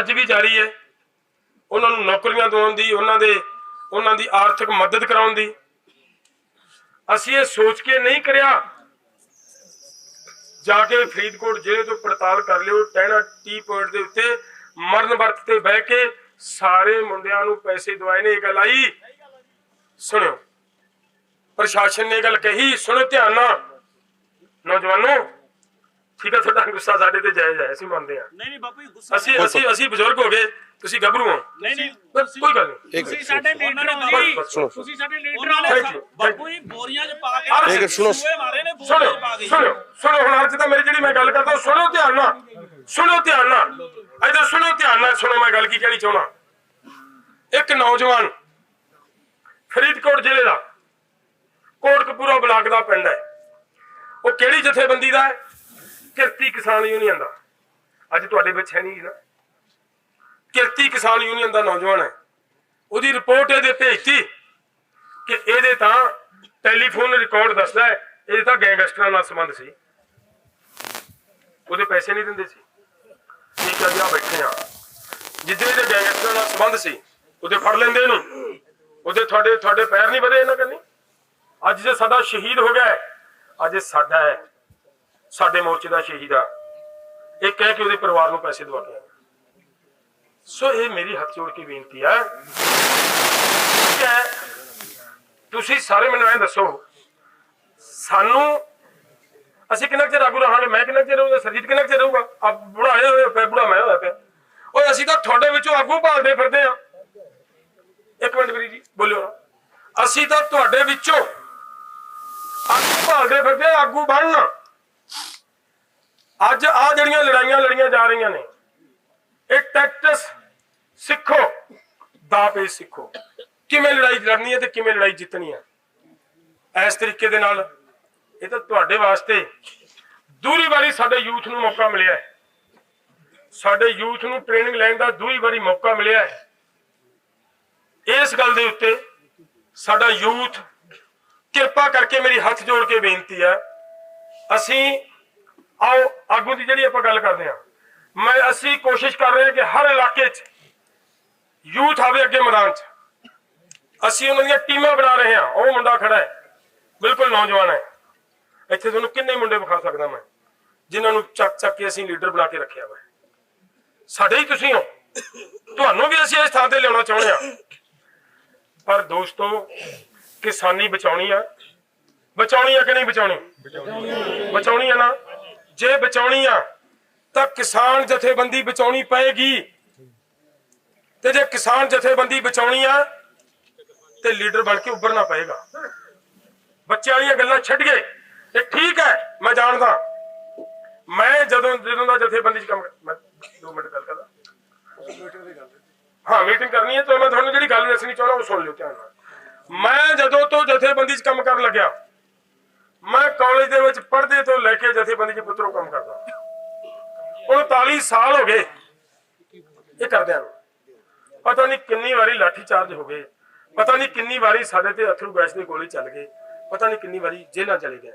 ਅੱਜ ਵੀ ਜਾਰੀ ਹੈ। ਉਹਨਾਂ ਨੂੰ ਨੌਕਰੀਆਂ ਦਿਵਾਉਣ ਦੀ, ਉਹਨਾਂ ਦੇ, ਉਹਨਾਂ ਦੀ ਆਰਥਿਕ ਮਦਦ ਕਰਾਉਣ ਦੀ। ਅਸੀਂ ਇਹ ਸੋਚ ਕੇ ਨਹੀਂ ਕਰਿਆ। ਜਾ ਕੇ ਫਰੀਦਕੋਟ ਜ਼ਿਲ੍ਹੇ ਤੋਂ ਪੜਤਾਲ ਕਰ ਲਿਓ, ਟਹਿਣਾ ਟੀ ਪੁਆਇੰਟ ਦੇ ਉੱਤੇ ਮਰਨ ਵਰਤ ਤੇ ਬਹਿ ਕੇ ਸਾਰੇ ਮੁੰਡਿਆਂ ਨੂੰ ਪੈਸੇ ਦਵਾਏ ਨੇ, ਇਹ ਗੱਲ ਆਈ। ਸੁਣਿਓ। ਪ੍ਰਸ਼ਾਸਨ ਨੇ ਇਹ ਗੱਲ ਕਹੀ ਸੁਣੋ ਧਿਆਨ ਨਾਲ। ਨੌਜਵਾਨੋ ਠੀਕ ਹੈ ਤੁਹਾਡਾ ਗੁੱਸਾ ਸਾਡੇ ਤੇ ਜਾਇਜ਼ ਹੈ ਅਸੀਂ ਮੰਨਦੇ ਹਾਂ ਨਹੀਂ ਨਹੀਂ ਬਾਪੂ ਜੀ ਗੁੱਸਾ ਅਸੀਂ ਅਸੀਂ ਅਸੀਂ ਬਜ਼ੁਰਗ ਹੋ ਗਏ ਤੁਸੀਂ ਗੱਭਰੂ ਹੋ। ਨਹੀਂ ਨਹੀਂ ਬਸ ਕੋਈ ਗੱਲ ਨਹੀਂ। ਤੁਸੀਂ ਸਾਡੇ ਲੀਡਰ ਹੋ ਜੀ। ਤੁਸੀਂ ਸਾਡੇ ਲੀਡਰ you, ਬਾਪੂ ਜੀ ਬੋਰੀਆਂ 'ਚ ਪਾ ਕੇ ਇੱਕ ਸੁਣੋ। ਸੂਏ ਮਾਰੇ ਨੇ ਸੁਣੋ ਬੋਰੀਆਂ 'ਚ ਪਾ ਕੇ। ਸੁਣੋ ਸੁਣੋ ਹੁਣ ਅੱਜ ਤਾਂ ਮੇਰੀ ਜਿਹੜੀ ਮੈਂ ਗੱਲ ਕਰਦਾ ਸੁਣੋ ਧਿਆਨ ਨਾਲ ਸੁਣੋ ਧਿਆਨ ਨਾਲ। ਇੱਧਰ ਸੁਣੋ ਧਿਆਨ ਨਾਲ ਸੁਣੋ ਮੈਂ ਗੱਲ ਕੀ ਕਹਿਣੀ ਚਾਹਣਾ ਇੱਕ ਨੌਜਵਾਨ ਫਰੀਦਕੋਟ ਜ਼ਿਲ੍ਹੇ ਦਾ ਕੋਟਕਪੂਰਾ ਬਲਾਕ ਦਾ ਪਿੰਡ ਹੈ। ਉਹ ਕਿਹੜੀ ਜਥੇਬੰਦੀ ਦਾ ਹੈ? ਕਿਰਤੀ ਕਿਸਾਨ ਯੂਨੀਅਨ ਦਾ। ਅੱਜ ਤੁਹਾਡੇ ਵਿੱਚ ਹੈ ਨਹੀਂ ਨਾ। ਕਿਰਤੀ ਕਿਸਾਨ ਯੂਨੀਅਨ ਦਾ ਨੌਜਵਾਨ ਹੈ। ਉਹਦੀ ਰਿਪੋਰਟ ਇਹਦੇ ਭੇਜਤੀ ਕਿ ਇਹਦੇ ਤਾਂ ਟੈਲੀਫੋਨ ਰਿਕਾਰਡ ਦੱਸਦਾ ਹੈ, ਇਹਦੇ ਤਾਂ ਗੈਂਗਸਟਰਾਂ ਨਾਲ ਸੰਬੰਧ ਸੀ। ਉਹਦੇ ਪੈਸੇ ਨਹੀਂ ਦਿੰਦੇ ਸੀ। ਠੀਕ ਹੈ ਜੀ ਆ ਬੈਠੇ ਆ ਜਿੱਦੇ ਇਹਦੇ ਗੈਂਗਸਟਰਾਂ ਨਾਲ ਸੰਬੰਧ ਸੀ, ਉਹਦੇ ਫੜ ਲੈਂਦੇ ਇਹਨੂੰ। ਉਹਦੇ ਤੁਹਾਡੇ ਤੁਹਾਡੇ ਪੈਰ ਨਹੀਂ ਵਧੇ ਇਹਨਾਂ ਕੰਨੀ। ਅੱਜ ਜੇ ਸਾਡਾ ਸ਼ਹੀਦ ਹੋ ਗਿਆ ਅੱਜ ਸਾਡਾ ਹੈ। ਸਾਡੇ ਮੋਰਚੇ ਦਾ ਸ਼ਹੀਦ ਆ। ਇਹ ਕਹਿ ਕੇ ਉਹਦੇ ਪਰਿਵਾਰ ਨੂੰ ਪੈਸੇ ਦਵਾ ਕੇ ਸੋ ਇਹ ਮੇਰੀ ਹੱਥ ਜੋੜ ਕੇ ਬੇਨਤੀ ਆ। ਤੁਸੀਂ ਸਾਰੇ ਮੈਨੂੰ ਐਂ ਦੱਸੋ, ਸਾਨੂੰ ਅਸੀਂ ਕਿੰਨਾ ਕੁ ਚਿਰ ਆਗੂ ਰਹਾਂਗੇ? ਮੈਂ ਕਿੰਨਾ ਚਿਰ ਰਹੂੰਗਾ ਸਰਜੀਤ ਕਿੰਨਾ ਕੁ ਚਿਰ ਰਹੂਗਾ? ਆ ਬੁੜਾ ਆਇਆ ਹੋਇਆ ਪਿਆ ਬੁੜਾ ਮੈਂ ਹੋਇਆ ਪਿਆ। ਓਏ, ਅਸੀਂ ਤਾਂ ਤੁਹਾਡੇ ਵਿੱਚੋਂ ਆਗੂ ਭਾਲਦੇ ਫਿਰਦੇ ਆ। ਇੱਕ ਮਿੰਟ ਵੀਰ ਜੀ, ਬੋਲਿਓ ਨਾ। ਅਸੀਂ ਤਾਂ ਤੁਹਾਡੇ ਵਿੱਚੋਂ ਆਗੂ ਭਾਲਦੇ ਫਿਰਦੇ ਆਗੂ ਬਣਨਾ। ਅੱਜ ਆ ਜਿਹੜੀਆਂ ਲੜਾਈਆਂ ਲੜੀਆਂ ਜਾ ਰਹੀਆਂ ਨੇ, ਇਹ ਟੈਕਟਸ ਸਿੱਖੋ ਦਾ ਪੇਸ਼ ਸਿੱਖੋ। ਕਿਵੇਂ ਲੜਾਈ ਲੜਨੀ ਹੈ ਤੇ ਕਿਵੇਂ ਲੜਾਈ ਜਿੱਤਣੀ ਹੈ? ਇਸ ਤਰੀਕੇ ਦੇ ਨਾਲ ਇਹ ਤਾਂ ਤੁਹਾਡੇ ਵਾਸਤੇ ਦੂਰੀ ਵਾਰੀ ਸਾਡੇ ਯੂਥ ਨੂੰ ਮੌਕਾ ਮਿਲਿਆ ਹੈ। ਸਾਡੇ ਯੂਥ ਨੂੰ ਟ੍ਰੇਨਿੰਗ ਲੈਣ ਦਾ ਦੂਰੀ ਵਾਰੀ ਮੌਕਾ ਮਿਲਿਆ ਹੈ। ਇਸ ਗੱਲ ਦੇ ਉੱਤੇ ਸਾਡਾ ਯੂਥ ਕਿਰਪਾ ਕਰਕੇ ਮੇਰੀ ਹੱਥ ਜੋੜ ਕੇ ਬੇਨਤੀ ਹੈ, ਅਸੀਂ ਆਓ, ਆਗੂ ਦੀ ਜਿਹੜੀ ਆਪਾਂ ਗੱਲ ਕਰਦੇ ਹਾਂ। ਮੈਂ ਅਸੀਂ ਕੋਸ਼ਿਸ਼ ਕਰ ਰਹੇ ਹਾਂ ਕਿ ਹਰ ਇਲਾਕੇ 'ਚ ਯੂਥ ਆਵੇ ਅੱਗੇ ਮੈਦਾਨ 'ਚ। ਅਸੀਂ ਉਹਨਾਂ ਦੀਆਂ ਟੀਮਾਂ ਬਣਾ ਰਹੇ ਹਾਂ। ਉਹ ਮੁੰਡਾ ਖੜਾ ਹੈ। ਬਿਲਕੁਲ ਨੌਜਵਾਨ ਹੈ। ਇੱਥੇ ਤੁਹਾਨੂੰ ਕਿੰਨੇ ਮੁੰਡੇ ਵਿਖਾ ਸਕਦਾ ਮੈਂ, ਜਿਨ੍ਹਾਂ ਨੂੰ ਚੱਕ ਚੱਕ ਕੇ ਅਸੀਂ ਲੀਡਰ ਬਣਾ ਕੇ ਰੱਖਿਆ ਵਾ ਸਾਡੇ ਹੀ ਤੁਸੀਂ ਹੋ। ਤੁਹਾਨੂੰ ਵੀ ਅਸੀਂ ਇਸ ਥਾਂ ਤੇ ਲਿਆਉਣਾ ਚਾਹੁੰਦੇ ਹਾਂ। ਪਰ ਦੋਸਤੋ, ਕਿਸਾਨੀ ਬਚਾਉਣੀ ਆ। ਬਚਾਉਣੀ ਆ ਕਿ ਨਹੀਂ ਬਚਾਉਣੀ? ਬਚਾਉਣੀ ਆ ਨਾ। ਜੇ ਬਚਾਉਣੀ ਆ, ਤਾਂ ਕਿਸਾਨ ਜਥੇਬੰਦੀ ਬਚਾਉਣੀ ਪਏਗੀ। ਤੇ ਜੇ ਕਿਸਾਨ ਜਥੇਬੰਦੀ ਬਚਾਉਣੀ ਆ, ਤੇ ਲੀਡਰ ਬਣ ਕੇ ਉੱਭਰਨਾ ਪਏਗਾ। ਬੱਚਿਆਂ ਵਾਲੀਆਂ ਗੱਲਾਂ ਛੱਡ ਗਏ ਤੇ ਠੀਕ ਹੈ, ਮੈਂ ਜਾਣਦਾ। ਮੈਂ ਜਦੋਂ ਜਦੋਂ ਦਾ ਜਥੇਬੰਦੀ ਚ ਕੰਮ ਮੈਂ 2 ਮਿੰਟ ਗੱਲ ਕਰਦਾ। ਹਾਂ, ਮੀਟਿੰਗ ਕਰਨੀ ਹੈ, ਤਾਂ ਮੈਂ ਤੁਹਾਨੂੰ ਜਿਹੜੀ ਗੱਲ ਦੱਸਣੀ ਚਾਹੁੰਦਾ, ਉਹ ਸੁਣ ਲਿਓ ਧਿਆਨ ਨਾਲ। ਮੈਂ ਜਦੋਂ ਤੋਂ ਜਥੇਬੰਦੀ ਚ ਕੰਮ ਕਰਨ ਲੱਗਿਆ ਮੈਂ ਕਾਲਜ ਦੇ ਵਿੱਚ ਪੜ੍ਹਦੇ ਤੋਂ ਲੈ ਕੇ ਜਥੇਬੰਦੀ ਚ ਪੁੱਤਰੋਂ ਕੰਮ ਕਰਦਾ। 39 ਸਾਲ ਹੋ ਗਏ। ਇਹ ਕਰਦਿਆਂ ਨੂੰ ਪਤਾ ਨਹੀਂ ਕਿੰਨੀ ਵਾਰੀ ਲਾਠੀ ਚਾਰਜ ਹੋ ਗਏ। ਪਤਾ ਨਹੀਂ ਕਿੰਨੀ ਵਾਰੀ ਸਾਡੇ ਤੇ ਅਥਰੂ ਗੈਸ ਦੇ ਗੋਲੇ ਚੱਲ ਗਏ। ਪਤਾ ਨਹੀਂ ਕਿੰਨੀ ਵਾਰੀ ਜੇਲ੍ਹਾਂ ਚਲੇ ਗਏ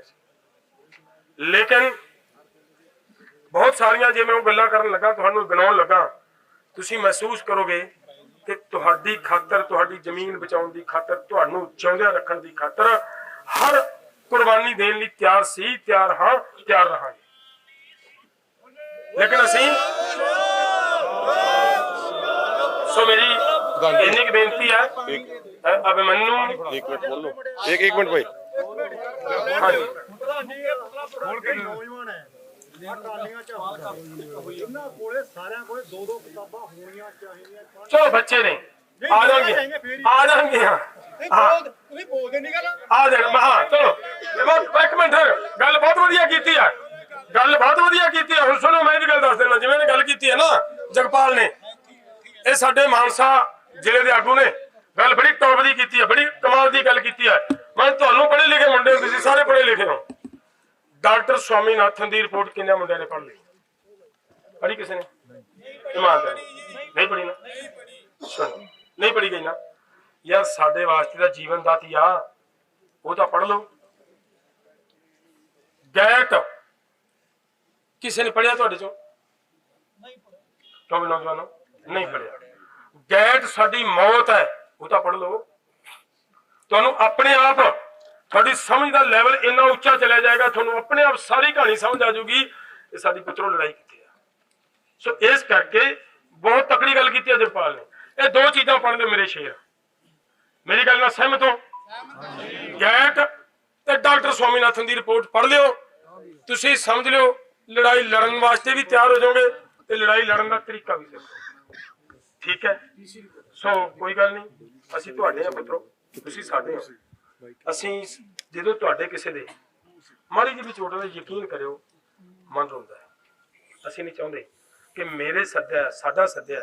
ਲੇਕਿਨ ਬਹੁਤ ਸਾਰੀਆਂ ਜੇ ਮੈਂ ਉਹ ਗੱਲਾਂ ਕਰਨ ਲੱਗਾ, ਤੁਹਾਨੂੰ ਗਿਣਾਉਣ ਲੱਗਾ, ਤੁਸੀਂ ਮਹਿਸੂਸ ਕਰੋਗੇ ਕਿ ਤੁਹਾਡੀ ਖਾਤਰ, ਤੁਹਾਡੀ ਜ਼ਮੀਨ ਬਚਾਉਣ ਦੀ ਖਾਤਰ, ਤੁਹਾਨੂੰ ਜਿਉਂਦਿਆਂ ਰੱਖਣ ਦੀ ਖਾਤਰ ਹਰ ਕੁਰਬਾਨੀ ਦੇਣ ਲਈ ਤਿਆਰ ਸੀ ਤਿਆਰ ਹਾਂ ਤਿਆਰ ਰਹਾਂਗੇ ਲੇਕਿਨ ਅਸੀਂ ਸੋ ਮੇਰੀ ਇੰਨੀ ਕੁ ਬੇਨਤੀ ਹੈ ਅ- ਅਭਿਮਨੂ ਇੱਕ ਮਿੰਟ ਬੋਲੋ ਇੱਕ ਇੱਕ ਮਿੰਟ ਭਾਈ ਹਾਂਜੀ ਨੌਜਵਾਨ ਹੈ ਟਰਾਲੀਆਂ ਚ ਆਉਂਦਾ ਇਹਨਾਂ ਕੋਲੇ ਸਾਰਿਆਂ ਕੋਲੇ ਦੋ ਦੋ ਕਿਤਾਬਾਂ ਹੋਣੀਆਂ ਚਾਹੀਦੀਆਂ ਚਲੋ ਬੱਚੇ ਨੇ ਆ ਜਾਣਗੇ ਆ ਜਾਣਗੇ ਹਾਂ ਹਾਂ ਤੁਸੀਂ ਬੋਲਦੇ ਨਹੀਂ ਗੱਲ ਆ ਜਾਣ ਹਾਂ ਚਲੋ ਇਹ ਬਹੁਤ- ਇੱਕ ਮਿੰਟ, ਗੱਲ ਬਹੁਤ ਵਧੀਆ ਕੀਤੀ ਆ। ਗੱਲ ਬਹੁਤ ਵਧੀਆ ਕੀਤੀ ਆ। ਹੁਣ ਸੁਣੋ, ਮੈਂ ਵੀ ਗੱਲ ਦੱਸ ਦੇਣਾ ਜਿਵੇਂ ਇਹਨੇ ਗੱਲ ਕੀਤੀ ਹੈ ਨਾ, ਜਗਪਾਲ ਨੇ, ਇਹ ਸਾਡੇ ਮਾਨਸਾ ਜ਼ਿਲ੍ਹੇ ਦੇ ਆਗੂ ਨੇ। ਗੱਲ ਬੜੀ ਟੌਪ ਦੀ ਕੀਤੀ ਹੈ ਬੜੀ ਕਮਾਲ ਦੀ ਗੱਲ ਕੀਤੀ ਹੈ ਮੈਂ ਤੁਹਾਨੂੰ ਪੜ੍ਹੇ ਲਿਖੇ ਮੁੰਡੇ ਹੋ ਤੁਸੀਂ ਸਾਰੇ ਪੜ੍ਹੇ ਲਿਖੇ ਹੋ ਡਾਕਟਰ ਸਵਾਮੀਨਾਥਨ ਦੀ ਰਿਪੋਰਟ ਕਿੰਨੇ ਮੁੰਡਿਆਂ ਨੇ ਪੜ੍ਹ ਲਈ? ਪੜ੍ਹੀ ਕਿਸੇ ਨੇ? ਇਮਾਨਦਾਰੀ। ਨਹੀਂ ਪੜ੍ਹੀ ਨਾ? ਨਹੀਂ ਪੜ੍ਹੀ ਗਈ ਨਾ। ਯਾਰ, ਸਾਡੇ ਵਾਸਤੇ ਤਾਂ ਜੀਵਨ ਦਾਤੀ ਆ ਉਹ ਤਾਂ ਪੜ੍ਹ ਲਓ। ਗੈਟ ਕਿਸੇ ਨੇ ਪੜ੍ਹਿਆ ਤੁਹਾਡੇ ਚੋਂ? ਕਿਉਂ ਵੀ ਨੌਜਵਾਨੋ। ਨਹੀਂ ਪੜਿਆ ਗੈਟ ਸਾਡੀ ਮੌਤ ਹੈ। ਉਹ ਤਾਂ ਪੜ ਲਓ। ਤੁਹਾਨੂੰ ਆਪਣੇ ਆਪ ਤੁਹਾਡੀ ਸਮਝ ਦਾ ਲੈਵਲ ਇੰਨਾ ਉੱਚਾ ਚਲਾ ਜਾਏਗਾ ਤੁਹਾਨੂੰ ਆਪਣੇ ਆਪ ਸਾਰੀ ਕਹਾਣੀ ਸਮਝ ਆ ਜਾਊਗੀ। ਕਿ ਸਾਡੀ ਪੁੱਤਰੋਂ ਲੜਾਈ ਕਿੱਥੇ ਆ ਸੋ ਇਸ ਕਰਕੇ ਬਹੁਤ ਤਕੜੀ ਗੱਲ ਕੀਤੀ ਹੈ ਜਗਪਾਲ ਨੇ। ਇਹ ਦੋ ਚੀਜ਼ਾਂ ਪੜ੍ਹ ਲਿਓ ਮੇਰੇ ਸ਼ੇਰ। ਮੇਰੀ ਗੱਲ ਨਾਲ ਸਹਿਮਤ ਹੋ? ਗੈਟ ਤੇ ਡਾਕਟਰ ਸਵਾਮੀਨਾਥਨ ਦੀ ਰਿਪੋਰਟ ਪੜ੍ਹ ਲਿਓ। ਤੁਸੀਂ ਸਮਝ ਲਿਓ, ਲੜਾਈ ਲੜਨ ਵਾਸਤੇ ਵੀ ਤਿਆਰ ਹੋ ਜਾਓਗੇ ਤੇ ਲੜਾਈ ਲੜਨ ਦਾ ਤਰੀਕਾ ਵੀ ਸਿੱਖੋ ਠੀਕ ਹੈ? ਸੋ ਕੋਈ ਗੱਲ ਨਹੀਂ, ਅਸੀਂ ਤੁਹਾਡੇ ਆ ਪੁੱਤਰੋ, ਤੁਸੀਂ ਸਾਡੇ ਹੋ। ਅਸੀਂ ਜਦੋਂ ਤੁਹਾਡੇ ਕਿਸੇ ਦੇ ਮਾੜੀ ਜਿਹੀ ਵੀ ਚੋਟ ਦਾ ਯਕੀਨ ਕਰਿਓ, ਮਨ ਰੋਂਦਾ ਹੈ। ਅਸੀਂ ਨਹੀਂ ਚਾਹੁੰਦੇ ਕਿ ਮੇਰੇ ਸੱਦਿਆ, ਸਾਡਾ ਸੱਦਿਆ,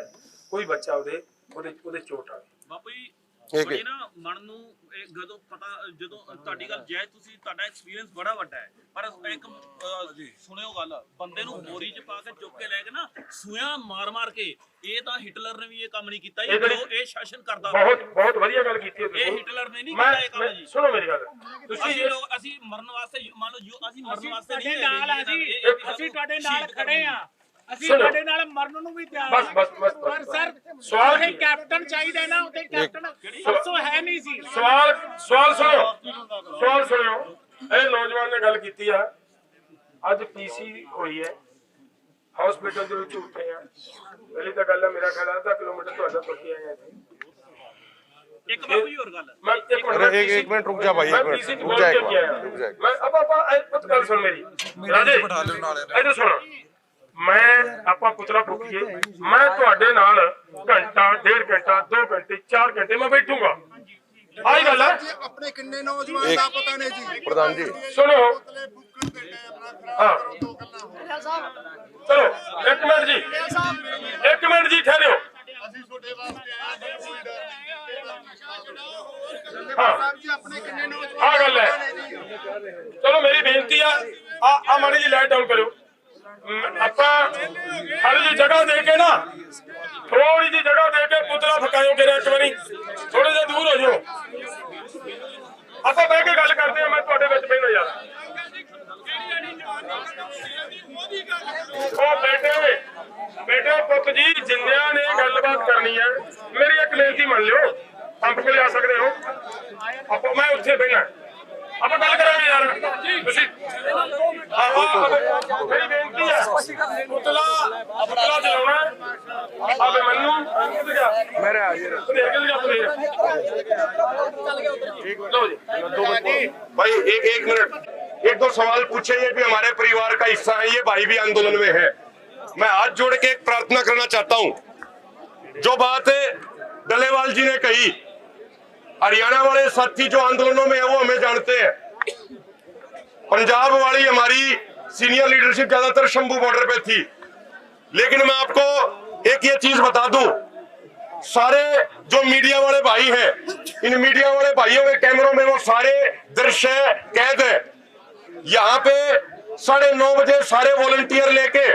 ਕੋਈ ਬੱਚਾ ਉਹਦੇ ਉਹਦੇ ਉਹਦੇ ਚੋਟ ਆਵੇ। ਬਾਪੂ ਜੀ ਬੜੀ ਨਾ ਮਨ ਨੂੰ ਇਹ ਜਦੋਂ ਪਤਾ ਜਦੋਂ ਤੁਹਾਡੀ ਗੱਲ ਜੈ ਤੁਸੀਂ ਤੁਹਾਡਾ ਐਕਸਪੀਰੀਅੰਸ ਬੜਾ ਵੱਡਾ ਹੈ। ਪਰ ਇੱਕ ਅਹ, ਸੁਣਿਓ ਗੱਲ ਬੰਦੇ ਨੂੰ ਬੋਰੀ 'ਚ ਪਾ ਕੇ ਚੁੱਕ ਕੇ ਲੈ ਕੇ ਨਾ ਸੂਆਂ ਮਾਰ ਮਾਰ ਕੇ ਇਹ ਤਾਂ ਹਿਟਲਰ ਨੇ ਵੀ ਇਹ ਕੰਮ ਨਹੀਂ ਕੀਤਾ ਇਹ ਇਹ ਜਿਹੜੀ- ਜੋ ਇਹ ਸ਼ਾਸਨ ਕਰਦਾ ਬਹੁਤ ਬਹੁਤ ਵਧੀਆ ਗੱਲ ਕੀਤੀ ਹੈ ਇਹ ਤੁਸੀਂ ਹਿਟਲਰ ਨੇ ਨਹੀਂ ਕੀਤਾ ਇਹ ਕੰਮ ਮੈਂ- ਜੀ। ਸੁਣੋ ਮੇਰੀ ਗੱਲ। ਤੁਸੀਂ ਅਸੀਂ ਲੋਕ ਅਸੀਂ ਮਰਨ ਵਾਸਤੇ ਮੰਨ ਲਓ ਜੋ ਅਸੀਂ ਮਰਨ ਵਾਸਤੇ ਨਹੀਂ ਤੁਹਾਡੇ ਨਾਲ ਆ ਹੈਗੇ ਜੀ। ਇਹ- ਇਹ ਅਸੀਂ ਤੁਹਾਡੇ ਨਾਲ ਸ਼ਹੀਦ ਖੜੇ ਆ। ਅਸੀਂ ਤੁਹਾਡੇ ਨਾਲ ਮਰਨ ਨੂੰ ਵੀ ਤਿਆਰ ਬਸ ਬਸ ਬਸ ਪਰ ਸਰ ਸਵਾਲ ਹੈ ਕੈਪਟਨ ਚਾਹੀਦਾ ਨਾ ਉੱਥੇ ਕੈਪਟਨ ਪਰਸੋਂ ਹੈ ਨਹੀਂ ਸੀ। ਸਵਾਲ ਸਵਾਲ ਸੁਣਿਓ। ਸਵਾਲ ਸੁਣਿਓ। ਇਹ ਨੌਜਵਾਨ ਨੇ ਗੱਲ ਕੀਤੀ ਆ। ਅੱਜ ਪੀਸੀ ਹੋਈ ਹੈ। ਹਸਪੀਟਲ ਦੇ ਵਿੱਚ ਉੱਠੇ ਆ। ਇਹ ਤਾਂ ਗੱਲ ਆ ਮੇਰਾ ਖਿਆਲ ਆ ਤਾਂ ਕਿਲੋਮੀਟਰ ਤੁਹਾਡਾ ਪੱਕੀ ਆਇਆ ਇੱਥੇ। ਇੱਕ ਬਾਪੂ ਜੀ ਹੋਰ ਗੱਲ ਮੈਂ ਇੱਕ ਮਿੰਟ ਇੱਕ ਮਿੰਟ ਰੁਕ ਜਾ ਭਾਈ ਇੱਕ ਮਿੰਟ ਰੁਕ ਜਾ ਇੱਕ ਮਿੰਟ ਮੈਂ ਆਪਾਂ ਆਪਾਂ ਗੱਲ ਸੁਣ ਮੇਰੀ। ਰਾਜੇ। ਬਿਠਾ ਲਿਓ ਨਾਲ ਇਹਨੂੰ ਸੁਣੋ। ਮੈਂ ਆਪਾਂ ਪੁਤਲਾ ਫੂਕੀਏ ਮੈਂ ਤੁਹਾਡੇ ਨਾਲ ਘੰਟਾ ਡੇਢ ਘੰਟਾ 2 ਘੰਟੇ 4 ਘੰਟੇ ਮੈਂ ਬੈਠੂਗਾ। ਆਈ ਗੱਲ ਆਪਣੇ ਕਿੰਨੇ ਨੌਜਵਾਨ ਦਾ ਪਤਾ ਨਹੀਂ ਜੀ। ਪ੍ਰਧਾਨ ਜੀ। ਸੁਣੋ। ਹਾਂ। ਚਲੋ ਇੱਕ ਮਿੰਟ ਜੀ। ਇੱਕ ਮਿੰਟ ਜੀ ਠਹਿਰਿਓ। ਆਹ ਗੱਲ ਹੈ। ਚਲੋ ਮੇਰੀ ਬੇਨਤੀ ਆ। ਆ ਮਾੜੀ ਜੀ ਲਾਈਟ ਡਾਊਨ ਕਰਿਓ। ਆਪਾਂ ਥੋੜੀ ਜੀ ਜਗ੍ਹਾ ਦੇ ਕੇ ਨਾ ਥੋੜੀ ਜੀ ਜਗ੍ਹਾ ਦੇ ਕੇ ਪੁਤਲਾ ਫਕਾਇਓ ਕਿਰਾ ਇੱਕ ਵਾਰੀ। पूछे, ये भी हमारे परिवार का हिस्सा है, ये भाई भी आंदोलन में है। मैं हाथ जोड़ के एक प्रार्थना करना चाहता हूँ। जो बात है डलेवाल जी ने कही, हरियाणा वाले साथी जो आंदोलनों में है, वो हमें जानते हैं। पंजाब वाली हमारी सीनियर लीडरशिप ज़्यादातर शंभू बॉर्डर पे थी। लेकिन मैं आपको एक ये चीज़ बता दूँ, सारे जो मीडिया वाले भाई हैं, इन मीडिया वाले भाइयों के कैमरों में वो सारे दृश्य, कैद है। यहाँ पे साढ़े नौ बजे सारे वॉलंटियर लेके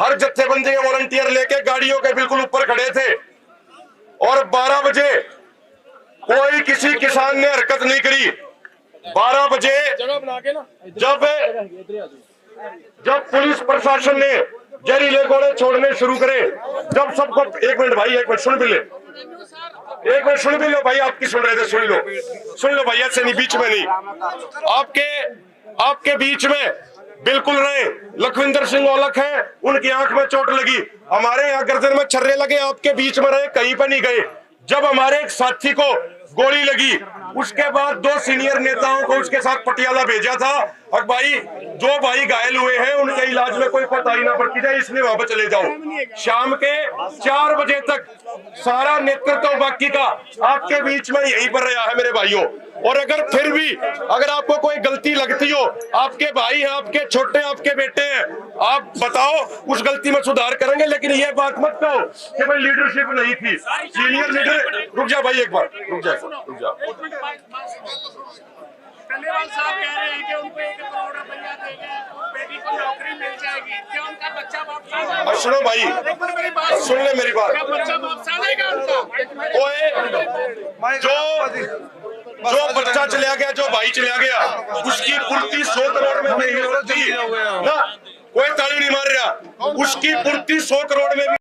हर जत्थेबंदी के वॉलंटियर लेके गाड़ियों के बिल्कुल ऊपर खड़े थे। और 12 बजे कोई किसी किसान ने हरकत नहीं करी। 12 बजे जब जब पुलिस प्रशासन ने जहरीले गोले छोड़ने शुरू करे जब सबको एक मिनट भाई एक मिनट सुन भी ले। एक मिनट सुन भी लो भाई आपकी सुन रहे थे सुन लो। सुन लो भाई ऐसे नहीं बीच में नहीं। आपके आपके बीच में बिल्कुल रहे। लखविंदर सिंह औलख है, उनकी आँख में चोट लगी। हमारे यहाँ गर्दन में छर्रे लगे, आपके बीच में रहे, कहीं पर नहीं गए। जब हमारे एक साथी को गोली लगी, उसके बाद दो सीनियर नेताओं को उसके साथ पटियाला भेजा था। और भाई, जो भाई घायल हुए हैं, उनके इलाज में कोई कोताही ना बरती जाए, इसलिए वहाँ पर चले जाओ। शाम के चार बजे तक सारा नेतृत्व बाकी का आपके बीच में यहीं पर रहा है मेरे भाइयों। और अगर फिर भी अगर आपको कोई गलती लगती हो आपके भाई हैं आपके छोटे आपके बेटे हैं आप बताओ उस गलती में सुधार करेंगे लेकिन ये बात मत कहो कि भाई लीडरशिप नहीं थी। सीनियर लीडर रुक जा भाई एक बार रुक जा रुक जा। साहब कह रहे हैं कि उनको एक करोड़ रुपया देंगे बेटी को नौकरी मिल जाएगी। क्या उनका बच्चा वापस सुनो भाई मेरी बात सुन ले मेरी बात। बच्चा वापस आ जाएगा उनका? ओए जो जो बच्चा चला गया जो भाई चला गया उसकी पूर्ति सौ करोड़ में नहीं हो सकती ना कोई ताली नहीं मार रहा उसकी पूर्ति सौ करोड़ में भी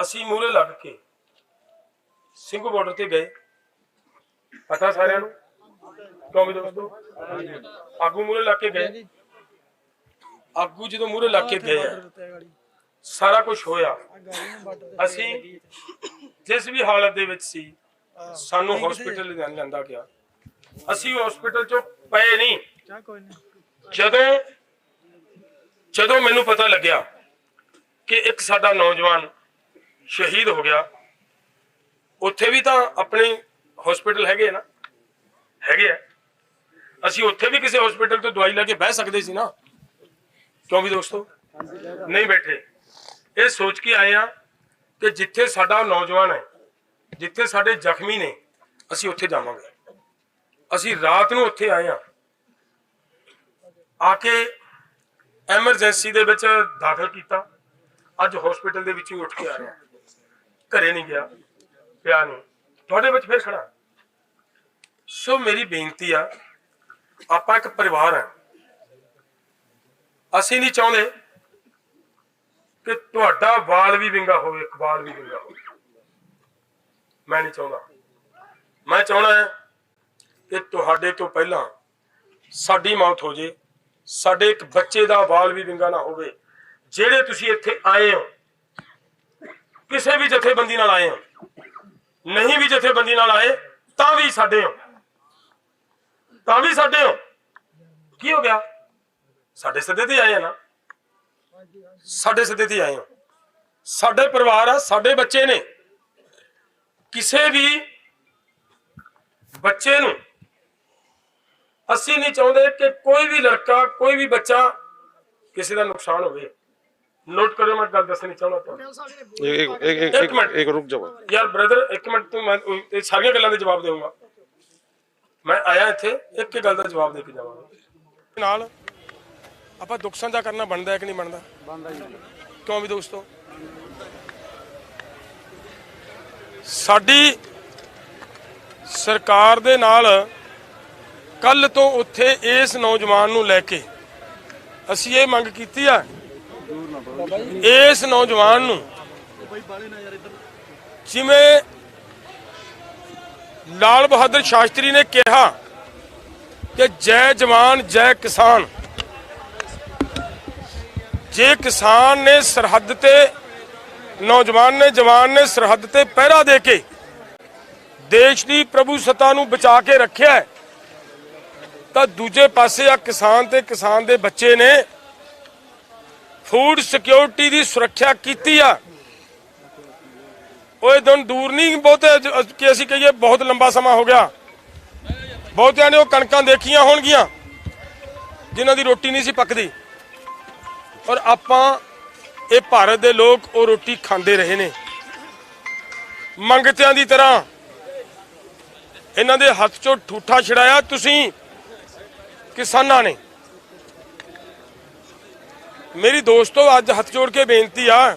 ਅਸੀਂ ਮੂਰੇ ਲੱਗ ਕੇ ਸਿੰਘੂ ਬਾਰਡਰ ਤੇ ਗਏ। ਪਤਾ ਸਾਰਿਆਂ ਨੂੰ? ਕਿਉਂ ਦੋਸਤੋ? ਆਗੂ ਮੂਰੇ ਲੱਗ ਕੇ ਗਏ। ਆਗੂ ਜਦੋਂ ਮੂਰੇ ਲੱਗ ਕੇ ਗਏ ਆ, ਸਾਰਾ ਕੁਝ ਹੋਇਆ। ਅਸੀਂ ਜਿਸ ਵੀ ਹਾਲਤ ਦੇ ਵਿੱਚ ਸੀ ਸਾਨੂੰ ਹਸਪੀਟਲ ਲਿਆਂਦਾ ਗਿਆ। ਅਸੀਂ ਹਸਪੀਟਲ ਚੋਂ ਪਏ ਨਹੀਂ। ਜਦੋਂ ਜਦੋਂ ਮੈਨੂੰ ਪਤਾ ਲੱਗਿਆ ਕਿ ਇੱਕ ਸਾਡਾ ਨੌਜਵਾਨ ਸ਼ਹੀਦ ਹੋ ਗਿਆ। ਉੱਥੇ ਵੀ ਤਾਂ ਆਪਣੇ ਹਸਪੀਟਲ ਹੈਗੇ ਆ ਨਾ। ਹੈਗੇ ਆ। ਅਸੀਂ ਉੱਥੇ ਵੀ ਕਿਸੇ ਹਸਪੀਟਲ ਤੋਂ ਦਵਾਈ ਲੈ ਕੇ ਬਹਿ ਸਕਦੇ ਸੀ ਨਾ। ਕਿਉਂ ਵੀ ਦੋਸਤੋ? ਨਹੀਂ ਬੈਠੇ। ਇਹ ਸੋਚ ਕੇ ਆਏ ਆ ਕਿ ਜਿੱਥੇ ਸਾਡਾ ਨੌਜਵਾਨ ਹੈ, ਜਿੱਥੇ ਸਾਡੇ ਜ਼ਖਮੀ ਨੇ, ਅਸੀਂ ਉੱਥੇ ਜਾਵਾਂਗੇ। ਅਸੀਂ ਰਾਤ ਨੂੰ ਉੱਥੇ ਆਏ ਆ। ਆ ਕੇ ਐਮਰਜੈਂਸੀ ਦੇ ਵਿੱਚ ਦਾਖਲ ਕੀਤਾ। ਅੱਜ ਹਸਪੀਟਲ ਦੇ ਵਿੱਚ ਹੀ ਉੱਠ ਕੇ ਆ। ਰਹੇ ਰਿਹਾ ਘਰੇ ਨਹੀਂ ਗਿਆ ਪਿਆ ਨਹੀਂ ਤੁਹਾਡੇ ਵਿੱਚ ਫਿਰ ਖੜਾ। ਸੋ ਮੇਰੀ ਬੇਨਤੀ ਆ, ਆਪਾਂ ਇੱਕ ਪਰਿਵਾਰ ਹੈ ਅਸੀਂ ਨਹੀਂ ਚਾਹੁੰਦੇ ਕਿ ਤੁਹਾਡਾ ਵਾਲ ਵੀ ਵਿੰਗਾ ਹੋਵੇ ਇਕਬਾਲ ਵੀ ਵਿੰਗਾ ਹੋਵੇ। ਮੈਂ ਨਹੀਂ ਚਾਹੁੰਦਾ। ਮੈਂ ਚਾਹੁੰਦਾ ਹਾਂ ਕਿ ਤੁਹਾਡੇ ਤੋਂ ਪਹਿਲਾਂ ਸਾਡੀ ਮੌਤ ਹੋ ਜੇ, ਸਾਡੇ ਇੱਕ ਬੱਚੇ ਦਾ ਵਾਲ ਵੀ ਵਿੰਗਾ ਨਾ ਹੋਵੇ, ਜਿਹੜੇ ਤੁਸੀਂ ਇੱਥੇ ਆਏ ਹੋ। ਕਿਸੇ ਵੀ ਜਥੇਬੰਦੀ ਨਾਲ ਆਏ ਹੋ। ਨਹੀਂ ਵੀ ਜਥੇਬੰਦੀ ਨਾਲ ਆਏ, ਤਾਂ ਵੀ ਸਾਡੇ ਹੋ। ਤਾਂ ਵੀ ਸਾਡੇ ਹੋ। ਕੀ ਹੋ ਗਿਆ? ਸਾਡੇ ਸੱਦੇ ਤੇ ਆਏ ਆ ਨਾ। ਸਾਡੇ ਸੱਦੇ ਤੇ ਆਏ ਹੋ। ਸਾਡੇ ਪਰਿਵਾਰ ਆ, ਸਾਡੇ ਬੱਚੇ ਨੇ। ਕਿਸੇ ਵੀ ਬੱਚੇ ਨੂੰ ਅਸੀਂ ਨਹੀਂ ਚਾਹੁੰਦੇ ਕਿ ਕੋਈ ਵੀ ਲੜਕਾ, ਕੋਈ ਵੀ ਬੱਚਾ ਕਿਸੇ ਦਾ ਨੁਕਸਾਨ ਹੋਵੇ। ਨੋਟ ਕਰਿਓ ਮੈਂ ਗੱਲ ਦੱਸਣੀ ਚਾਹੁੰਦਾ ਤੁਹਾਨੂੰ ਇੱਕ ਇੱਕ ਇੱਕ ਰੁਕ ਜਾਓ ਯਾਰ ਬ੍ਰਦਰ ਇੱਕ ਮਿੰਟ ਤੂੰ ਮੈਂ ਇਹ ਸਾਰੀਆਂ ਗੱਲਾਂ ਦੇ ਜਵਾਬ ਦੇਵਾਂਗਾ ਮੈਂ ਆਇਆ ਇੱਥੇ ਇੱਕ ਗੱਲ ਦਾ ਜਵਾਬ ਦੇ ਕੇ ਜਾਵਾਂਗਾ ਨਾਲ ਆਪਾਂ ਦੁੱਖ ਸਾਂਝਾ ਕਰਨਾ ਬਣਦਾ ਹੈ ਕਿ ਨਹੀਂ ਬਣਦਾ ਬਣਦਾ ਜੀ ਕਿਉਂ ਵੀ ਦੋਸਤੋ ਸਾਡੀ ਸਰਕਾਰ ਦੇ ਨਾਲ ਕੱਲ ਤੋਂ ਉੱਥੇ ਇਸ ਨੌਜਵਾਨ ਨੂੰ ਲੈ ਕੇ ਅਸੀਂ ਇਹ ਮੰਗ ਕੀਤੀ ਆ ਇਸ ਨੌਜਵਾਨ ਨੂੰ ਜਿਵੇਂ ਲਾਲ ਬਹਾਦਰ ਸ਼ਾਸਤਰੀ ਨੇ ਕਿਹਾ ਕਿ ਜੈ ਜਵਾਨ, ਜੈ ਕਿਸਾਨ। ਜੇ ਕਿਸਾਨ ਨੇ ਸਰਹੱਦ ਤੇ, ਨੌਜਵਾਨ ਨੇ ਜਵਾਨ ਨੇ ਸਰਹੱਦ ਤੇ ਪਹਿਰਾ ਦੇ ਕੇ ਦੇਸ਼ ਦੀ ਪ੍ਰਭੂ ਸੱਤਾ ਨੂੰ ਬਚਾ ਕੇ ਰੱਖਿਆ ਤਾਂ ਦੂਜੇ ਪਾਸੇ ਆ ਕਿਸਾਨ ਤੇ ਕਿਸਾਨ ਦੇ ਬੱਚੇ ਨੇ ਫੂਡ ਸਿਕਿਉਰਿਟੀ ਦੀ ਸੁਰੱਖਿਆ ਕੀਤੀ ਆ। ਓਏ ਦਿਨ ਦੂਰ ਨਹੀਂ ਬਹੁਤੇ ਕਿ ਅਸੀਂ ਕਹੀਏ, ਬਹੁਤ ਲੰਬਾ ਸਮਾਂ ਹੋ ਗਿਆ। ਬਹੁਤਿਆਂ ਨੇ ਉਹ ਕਣਕਾਂ ਦੇਖੀਆਂ ਹੋਣਗੀਆਂ, ਜਿਨ੍ਹਾਂ ਦੀ ਰੋਟੀ ਨਹੀਂ ਸੀ ਪੱਕਦੀ। ਔਰ ਆਪਾਂ, ਇਹ ਭਾਰਤ ਦੇ ਲੋਕ ਉਹ ਰੋਟੀ ਖਾਂਦੇ ਰਹੇ ਨੇ। ਮੰਗਤਿਆਂ ਦੀ ਤਰ੍ਹਾਂ, ਇਹਨਾਂ ਦੇ ਹੱਥ ਚੋਂ ਠੂਠਾ ਛੜਾਇਆ ਤੁਸੀਂ ਕਿਸਾਨਾਂ ਨੇ। ਮੇਰੀ ਦੋਸਤੋ ਅੱਜ ਹੱਥ ਜੋੜ ਕੇ ਬੇਨਤੀ ਆ।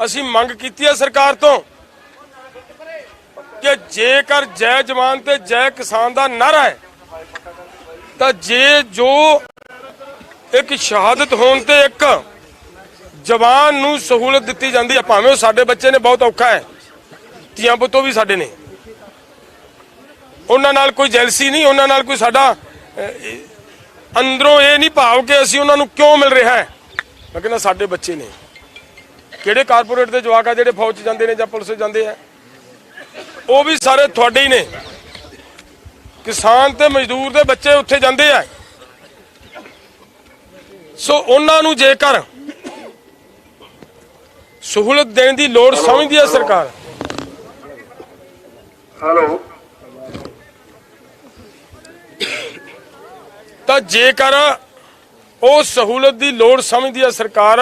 ਅਸੀਂ ਮੰਗ ਕੀਤੀ ਆ ਸਰਕਾਰ ਤੋਂ ਕਿ ਜੇਕਰ ਜੈ ਜਵਾਨ ਤੇ ਜੈ ਕਿਸਾਨ ਦਾ ਨਾਰਾ ਹੈ, ਤਾਂ ਜੇ ਜੋ ਇੱਕ ਸ਼ਹਾਦਤ ਹੋਣ ਤੇ ਇੱਕ ਜਵਾਨ ਨੂੰ ਸਹੂਲਤ ਦਿੱਤੀ ਜਾਂਦੀ ਹੈ ਭਾਵੇਂ ਉਹ ਸਾਡੇ ਬੱਚੇ ਨੇ, ਬਹੁਤ ਔਖਾ ਹੈ। ਧੀਆਂ ਪੁੱਤੋਂ ਵੀ ਸਾਡੇ ਨੇ। ਉਹਨਾਂ ਨਾਲ ਕੋਈ ਜੈਲਸੀ ਨਹੀਂ, ਉਹਨਾਂ ਨਾਲ ਕੋਈ ਸਾਡਾ ਅੰਦਰੋਂ ਇਹ ਨਹੀਂ ਭਾਵ ਕਿ ਅਸੀਂ ਉਹਨਾਂ ਨੂੰ ਕਿਉਂ ਮਿਲ ਰਿਹਾ ਹੈ? ਮੈਂ ਕਹਿੰਦਾ ਸਾਡੇ ਬੱਚੇ ਨੇ। ਕਿਹੜੇ ਕਾਰਪੋਰੇਟ ਦੇ ਜਵਾਕ ਆ ਜਿਹੜੇ ਫੌਜ 'ਚ ਜਾਂਦੇ ਨੇ ਜਾਂ ਪੁਲਿਸ 'ਚ ਜਾਂਦੇ ਆ? ਉਹ ਵੀ ਸਾਰੇ ਤੁਹਾਡੇ ਹੀ ਨੇ। ਕਿਸਾਨ ਤੇ ਮਜ਼ਦੂਰ ਦੇ ਬੱਚੇ ਉੱਥੇ ਜਾਂਦੇ ਆ। ਸੋ ਉਹਨਾਂ ਨੂੰ ਜੇਕਰ ਸਹੂਲਤ ਦੇਣ ਦੀ ਲੋੜ ਸਮਝਦੀ ਹੈ ਸਰਕਾਰ। हेलो ਤਾਂ ਜੇਕਰ ਉਹ ਸਹੂਲਤ ਦੀ ਲੋੜ ਸਮਝਦੀ ਹੈ ਸਰਕਾਰ